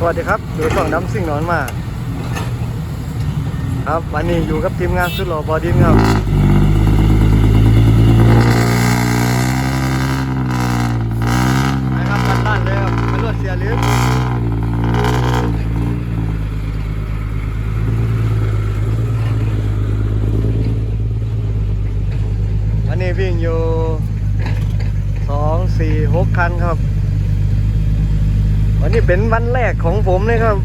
สวัสดีครับอยู่ช่องน้ำซิ่งนอนมาครับวันนี้อยู่กับทีมงานสุดหล่อบอดินครับนะครับกันด้านเลยครับมันรวดเสียลิ้นวันนี้วิ่งอยู่สองสี่หกคันครับ วันนี้เป็นวันแรกของผมเลยครับ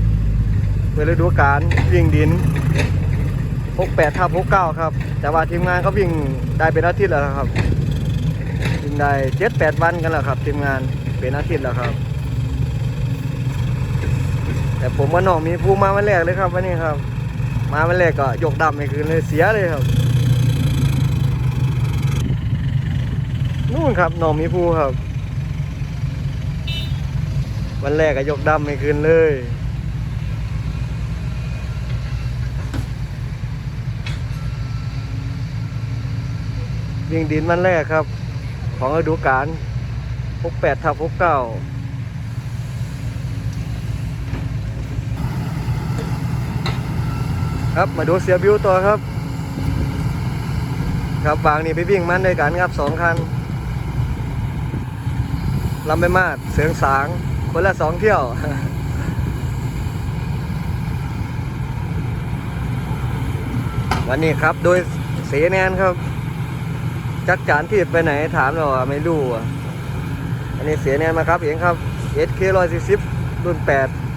เปิดฤดูกาลวิ่งดิน 68ทับ69 ครับ แต่ว่าทีมงานเขาวิ่งได้เป็นอาทิตย์แล้วครับ วิ่งได้ 7 8 วันกันแล้วครับ ทีมงานเป็นอาทิตย์แล้วครับ แต่ผมว่าน้องมีภูมาวันแรกเลยครับวันนี้ครับ มาวันแรกก็ยกดำให้คืนเลยเสียเลยครับนู่นครับน้องมีภูครับ วันแรกก็ยกดำไม่คืนเลย วิ่งดินวันแรกครับ ของฤดูกาล68ทับ69ครับมาดูเสียบิวตัวครับ ครับวางนี่ไปวิ่งมันด้วยกันครับสองคันลำไปมาดเสียงสาง คนละสองเที่ยว วันนี้ครับโดยเสแนนครับ จักจานที่ไปไหนถามเราไม่รู้อะอันนี้เสียแนนมาครับเองครับ SK 140รุ่น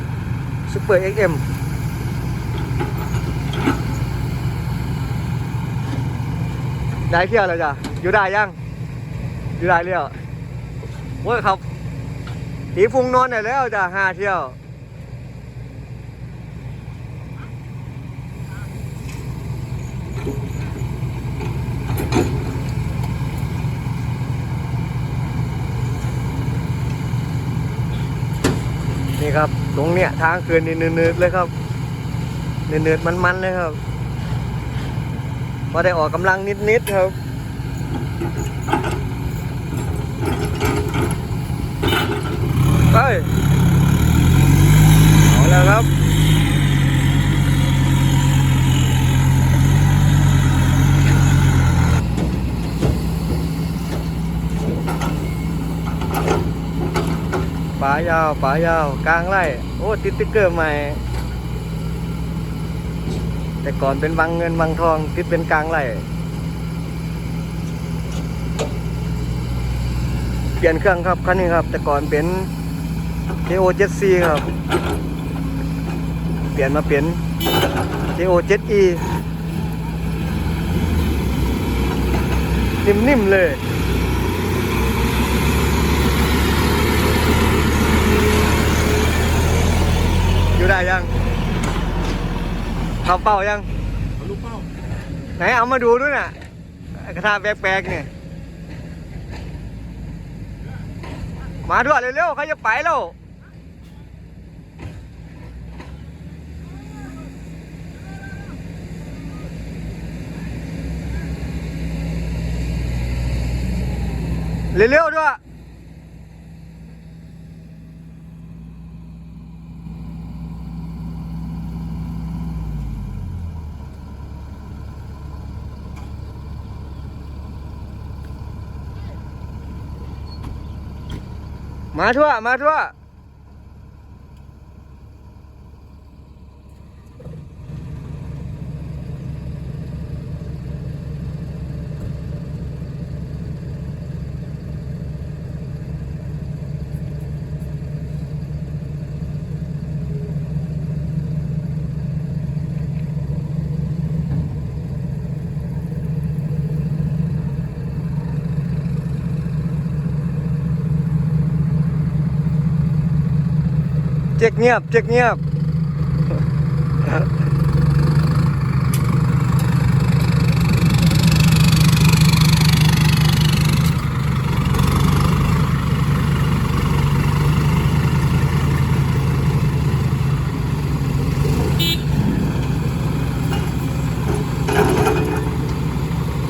8 Super XM ได้เที่ยวแล้วจ้ะอยู่ได้ยัง อยู่ได้เรียวโอ้ยครับ ตีฟุงนอนได้แล้วจ้ะห้าเที่ยว นี่ครับ ตรงเนี้ยทางคืนนี่เนืดๆเลยครับเนืดๆมันๆเลยครับพอได้ออกกำลังนิดๆครับ เฮ้ยเอาแล้วครับป่ายาวป่ายาว กลางไร่โอ้ติดติ๊กเกอร์ใหม่ แต่ก่อนเป็นวังเงินวังทองติดเป็นกลางไร่เปลี่ยนเครื่องครับคันนี้ครับ แต่ก่อนเป็น JO 7C ครับ เปลี่ยนมาเป็น JO 7E นิ่มๆเลยอยู่ได้ยังเขาเป่ายัง ลูกเป้า ไหนเอามาดูด้วยน่ะ กระทาแปลกๆเนี่ย มาด้วยเร็วๆเขาจะไปแล้วเร็วๆด้วย มาทั่ว เจ๊กเงียบเจ๊กเงียบ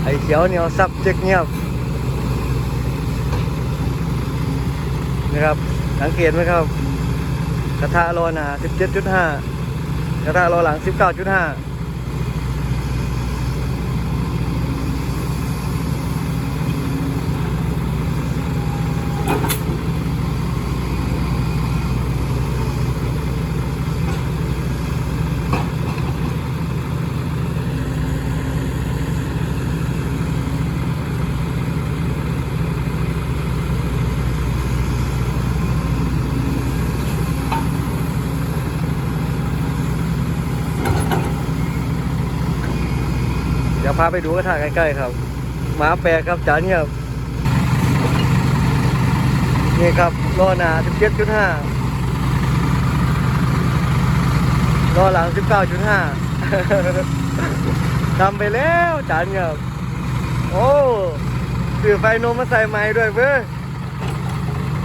ไอ้เขียวเหนียวซับเจ๊กเงียบนะครับสังเกตไหมครับ กระทะโลหนา17.5 กระทะโลหลัง 19.5 ดี๋ยวพาไปดูกระทะใกล้ๆครับหมาแปลครับจานเงียบนี่ครับโลหนา17.5โลหลัง 19.5ทำไปแล้วจานเงียบโอ้สื่อไฟโนมมาใส่ไม้ด้วยเว้ย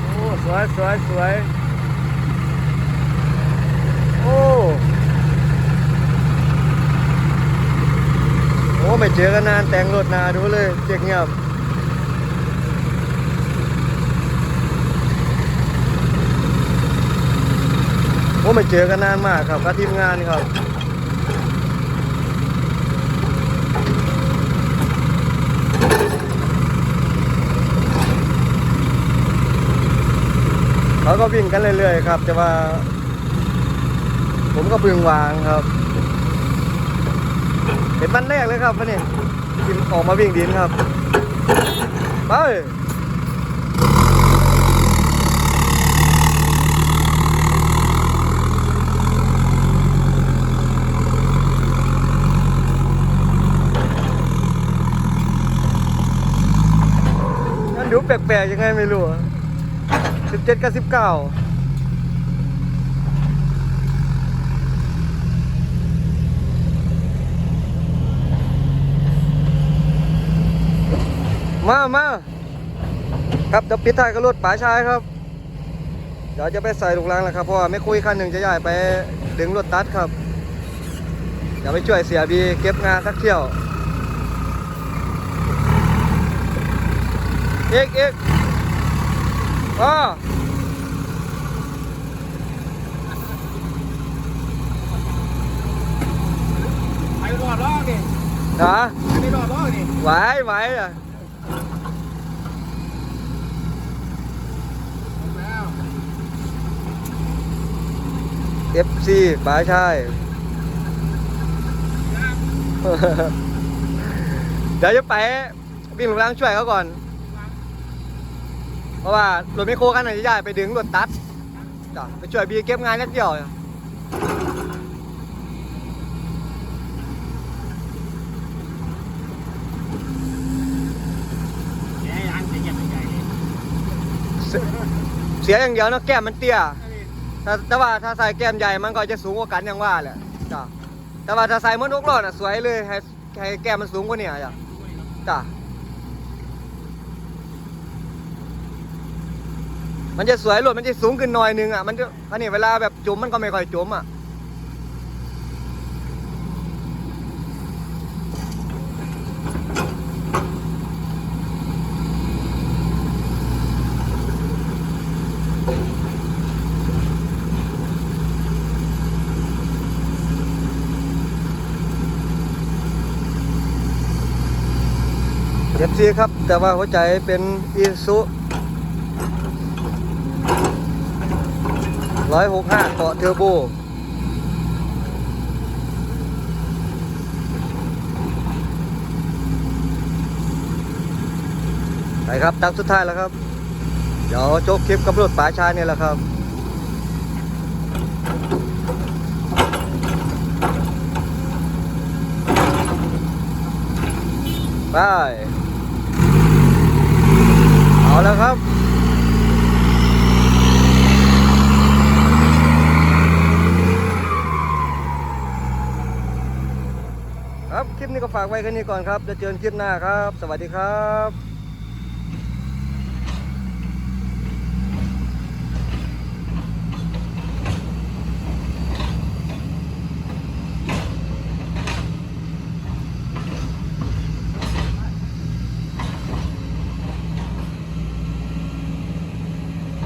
โอ้สวยสวยสวยโอ้ โอ้ไม่เจอกันนานแต่งรถนาดูเลยเจ๊กเงียบโอ้ไม่เจอกันนานมากครับกับทีมงานครับเขาก็วิ่งกันเรื่อยๆครับ แต่ว่า ผมก็เพึงวางครับ เป็นวันแรกเลยครับวันนี้ที่ออกมาวิ่งดินครับไปนั่นดูแปลกๆยังไงไม่รู้สิบเจ็ดกับสิบเก้า มามาครับเดี๋ยวปิดท้ายกับรถป๋าชายครับ เดี๋ยวจะไปใส่ลูกรังแล้วครับเพราะว่าไม่คุยคันหนึ่งจะย้ายไปดึงรถตัดครับ เดี๋ยวไปช่วยเสียบีเก็บงานสักเที่ยวเอกเอกอ๋อไปรอดล้อนี่นะไปรอดล้อนี่ไหวไหวอะ แล้ว เอฟซีป๋าชายเดี๋ยวจะไปวิ่งลูกรังช่วยเขาก่อน เพราะว่ารถไม่โคกันหน่อยจะย้ายไปดึงรถตัดจ้ะไปช่วยบีเก็บงานนิดเดียวเสียอย่างเดียวเนะแก้มมันเตี้ย แต่แต่ว่าถ้าใส่แก้มใหญ่มันก็จะสูงกว่ากันอย่างว่าแหละจ้ะแต่ว่าถ้าใส่เหมือนนกรอดอะสวยเลยให้ให้แก้มมันสูงกว่านี้จ้ะจ้ะมันจะสวยรถมันจะสูงขึ้นหน่อยนึงอะมันจะอันนี้เวลาแบบจุ่มมันก็ไม่ค่อยจุ่มอะ เจ็บ ซีครับ แต่ว่าหัวใจเป็นอีซุร้อยหกห้าเกาะเทอร์โบไปครับตังสุดท้ายแล้วครับ เดี๋ยวโจกคลิปกับรถป๋าชายเนี่ยแหละครับไป เอาแล้วครับ ครับ คลิปนี้ก็ฝากไว้แค่นี้ก่อนครับ จะเจอกันคลิปหน้าครับ สวัสดีครับ